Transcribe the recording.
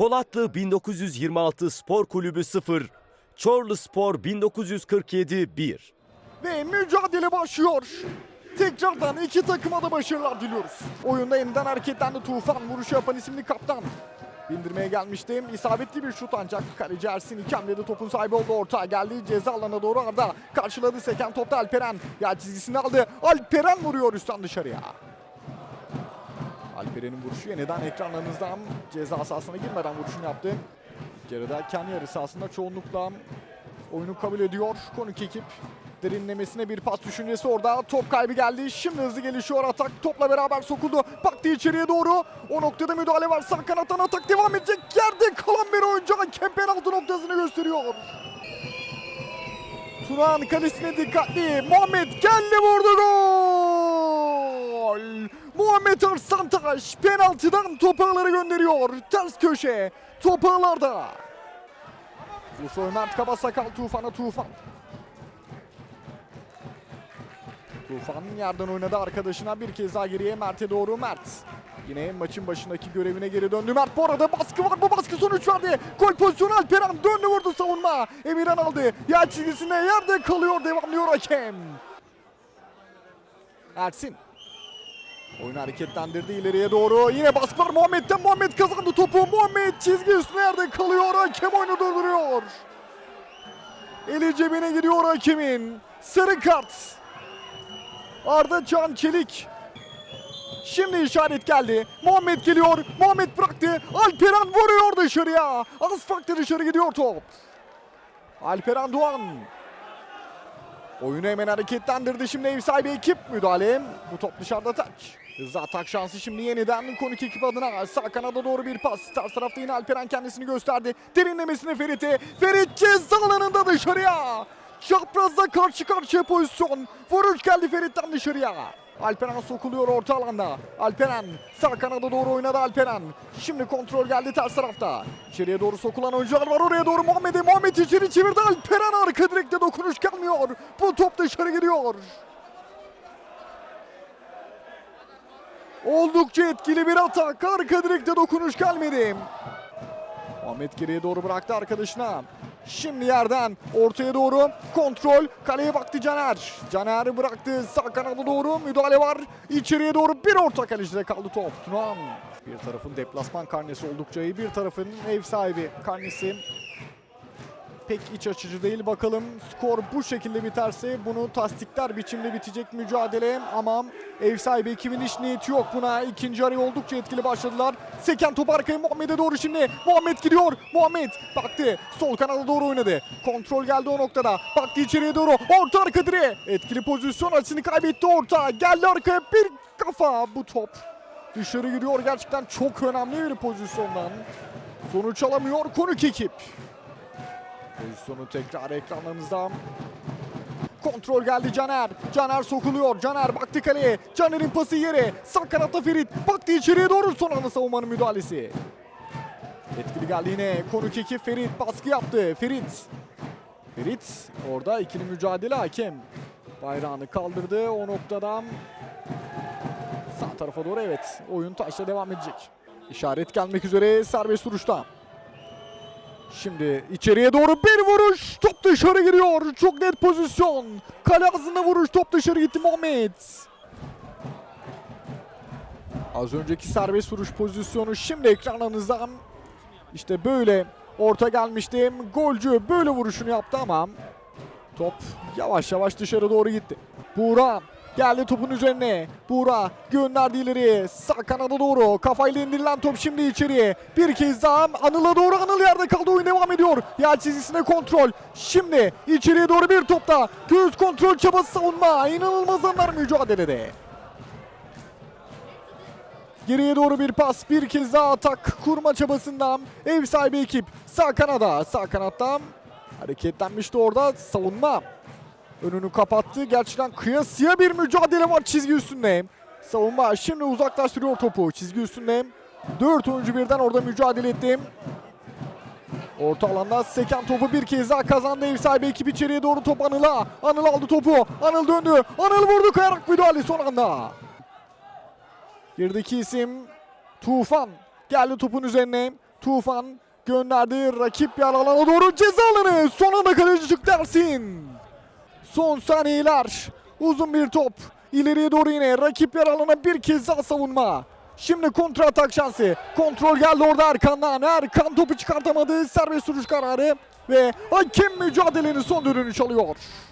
Polatlı 1926 Spor Kulübü 0, Çorlu Spor 1947 1. Ve mücadele başlıyor. Tekrardan iki takıma da başarılar diliyoruz. Oyunda yeniden hareketlendi Tufan. Vuruş yapan isimli kaptan. Bindirmeye gelmiştim. İsabetli bir şut ancak kaleci Ersin iki hamlede topun sahibi oldu. Orta geldi ceza alanına doğru Arda. Karşıladı seken topta Alperen. Yer çizgisini aldı. Alperen vuruyor üstten dışarıya. Alperen'in vuruşu yeniden ekranlarınızdan ceza sahasına girmeden vuruşunu yaptı. Geride kendi yarı sahasında çoğunlukla oyunu kabul ediyor. Konuk ekip derinlemesine bir pas düşüncesi orada. Top kaybı geldi. Şimdi hızlı gelişiyor atak. Topla beraber sokuldu. Baktı içeriye doğru. O noktada müdahale var. Sağ kanattan atak devam edecek. Yerde kalan bir oyuncu hakem penaltı noktasını gösteriyor. Turan kalesine dikkatli. Muhammed geldi vurdu gol. Muhammed Arslantaş penaltıdan topağları gönderiyor. Ters köşe. Topağlarda. Ulusoy Mert Kaba Sakal Tufan'a Tufan. Tufan yerden oynadı arkadaşına bir kez daha geriye Mert'e doğru Mert. Yine maçın başındaki görevine geri döndü Mert. Bu arada baskı var bu baskı sonuç verdi. Gol pozisyonu Alperen döndü vurdu savunma. Emirhan aldı. Yer çizgisinde yerde kalıyor devamlıyor hakem. Ersin. Oyunu hareketlendirdi ileriye doğru. Yine baskı var Muhammed'den. Muhammed kazandı topu. Muhammed çizgi üstüne yerde kalıyor. Hakem oyunu durduruyor. Eli cebine gidiyor hakemin. Sarı kart. Arda Can Çelik. Şimdi işaret geldi. Muhammed geliyor. Muhammed bıraktı. Alperen vuruyor dışarıya. Az farklı dışarı gidiyor top. Alperen Doğan. Oyunu hemen hareketlendirdi. Şimdi ev sahibi ekip müdahale. Bu top dışarıda taç. Hızlı atak şansı şimdi yeniden konuk ekip adına. Sağ kanada doğru bir pas. Ters tarafta yine Alperen kendisini gösterdi. Derinlemesine Ferit'e. Ferit ceza alanında dışarıya. Çaprazda karşı karşıya pozisyon. Vuruş geldi Ferit'ten dışarıya. Alperen sokuluyor orta alanda. Alperen sağ kanada doğru oynadı Alperen. Şimdi kontrol geldi ters tarafta. İçeriye doğru sokulan oyuncular var oraya doğru Muhammed'e. Muhammed içeri çevirdi. Alperen arka direkte dokunuş gelmiyor. Bu top dışarı gidiyor. Oldukça etkili bir atak. Arka direkte dokunuş gelmedi. Muhammed geriye doğru bıraktı arkadaşına. Şimdi yerden ortaya doğru kontrol. Kaleye baktı Caner. Caner bıraktı sağ kanada doğru müdahale var. İçeriye doğru bir orta kalecide kaldı top. Tunan. Bir tarafın deplasman karnesi oldukça iyi. Bir tarafın ev sahibi karnesi pek iç açıcı değil. Bakalım skor bu şekilde biterse bunu tasdikler biçimde bitecek mücadele. Ama ev sahibi ekibin hiç niyeti yok buna. İkinci araya oldukça etkili başladılar. Seken top arkaya Muhammed'e doğru şimdi. Muhammed gidiyor. Muhammed baktı. Sol kanada doğru oynadı. Kontrol geldi o noktada. Baktı içeriye doğru. Orta arka direğe. Etkili pozisyon açısını kaybetti orta. Geldi arkaya bir kafa bu top. Dışarı gidiyor gerçekten çok önemli bir pozisyondan. Sonuç alamıyor konuk ekip. Pozisyonu tekrar ekranlarınızda. Kontrol geldi Caner. Caner sokuluyor. Caner baktı kaleye. Caner'in pası yere. Sağ kanatta Ferit. Baktı içeriye doğru son anda savunmanın müdahalesi. Etkili geldi yine. Konuk ekip Ferit baskı yaptı. Ferit. Ferit orada ikili mücadele hakem. Bayrağını kaldırdı. O noktadan sağ tarafa doğru evet. Oyun taşla devam edecek. İşaret gelmek üzere serbest vuruşta. Şimdi içeriye doğru bir vuruş. Top dışarı giriyor. Çok net pozisyon. Kale ağzında vuruş. Top dışarı gitti Muhammed. Az önceki serbest vuruş pozisyonu şimdi ekranlarınızdan işte böyle orta gelmişti. Golcü böyle vuruşunu yaptı ama top yavaş yavaş dışarı doğru gitti. Buğra geldi topun üzerine. Buğra gönderdi ileriye. Sağ kanada doğru. Kafayla indirilen top şimdi içeriye. Bir kez daha Anıl'a doğru. Anıl yerde kaldı. Oyun devam ediyor. Yer çizgisine kontrol. Şimdi içeriye doğru bir topta. Göğüs kontrol çabası savunma. İnanılmaz anlar mücadelede. Geriye doğru bir pas. Bir kez daha atak kurma çabasından. Ev sahibi ekip. Sağ kanada. Sağ kanattan hareketlenmişti orada. Savunma. Önünü kapattı. Gerçekten kıyasıya bir mücadele var çizgi üstünde. Savunma şimdi uzaklaştırıyor topu. Çizgi üstünde. Dört oyuncu birden orada mücadele etti. Orta alanda seken topu bir kez daha kazandı ev sahibi ekip içeriye doğru top Anıl'a. Anıl aldı topu. Anıl döndü. Anıl vurdu kayarak müdahale son anda. Girdeki isim Tufan. Geldi topun üzerine. Tufan gönderdi. Rakip yer alana doğru ceza alanı. Son anda kaleci çıktı Ersin. Son saniyeler. Uzun bir top. İleriye doğru yine rakip yer alana bir kez daha savunma. Şimdi kontra atak şansı. Kontrol geldi orada Erkan'dan. Erkan topu çıkartamadı. Serbest vuruş kararı. Ve hakem mücadelenin son düdüğünü çalıyor.